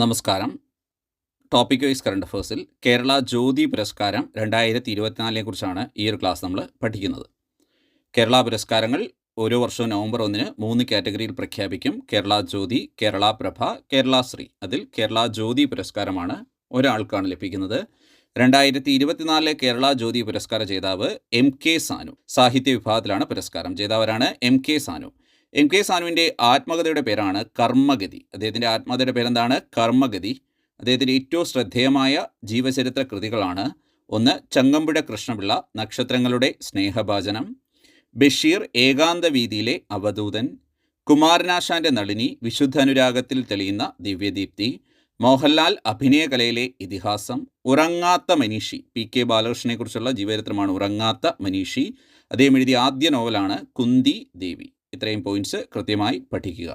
നമസ്കാരം. Topic wise current അഫേഴ്സിൽ കേരള ജ്യോതി പുരസ്കാരം രണ്ടായിരത്തി ഇരുപത്തിനാലിനെ കുറിച്ചാണ് ഈ ഒരു ക്ലാസ് നമ്മൾ പഠിക്കുന്നത്. കേരള പുരസ്കാരങ്ങൾ ഓരോ വർഷവും നവംബർ ഒന്നിന് മൂന്ന് കാറ്റഗറിയിൽ പ്രഖ്യാപിക്കും. കേരള ജ്യോതി കേരള പ്രഭ കേരള ശ്രീ. അതിൽ കേരള ജ്യോതി പുരസ്കാരമാണ് ഒരാൾക്കാണ് ലഭിക്കുന്നത്. രണ്ടായിരത്തി ഇരുപത്തിനാലിലെ കേരള ജ്യോതി പുരസ്കാര ജേതാവ് എം കെ സാനു സാഹിത്യ വിഭാഗത്തിലാണ് പുരസ്കാരം. ജേതാവരാണ് M K Sanu. M K സാനുവിന്റെ ആത്മകഥയുടെ പേരാണ് കർമ്മഗതി. അദ്ദേഹത്തിന്റെ ആത്മകഥയുടെ പേരെന്താണ്? കർമ്മഗതി. അദ്ദേഹത്തിന്റെ ഏറ്റവും ശ്രദ്ധേയമായ ജീവചരിത്ര കൃതികളാണ് ഒന്ന് ചങ്ങമ്പുഴ കൃഷ്ണപിള്ള നക്ഷത്രങ്ങളുടെ സ്നേഹഭാചനം ബഷീർ ഏകാന്ത വീതിയിലെ അവധൂതൻ. കുമാരനാശാന്റെ നളിനി വിശുദ്ധാനുരാഗത്തിൽ തെളിയുന്ന ദിവ്യദീപ്തി. മോഹൻലാൽ അഭിനയകലയിലെ ഇതിഹാസം. ഉറങ്ങാത്ത മനീഷി പി കെ ബാലകൃഷ്ണനെക്കുറിച്ചുള്ള ജീവചരിത്രമാണ് ഉറങ്ങാത്ത മനീഷി. അദ്ദേഹം എഴുതിയ ആദ്യ നോവലാണ് കുന്തി ദേവി. ഇത്രയും പോയിന്റ്സ് കൃത്യമായി പഠിക്കുക.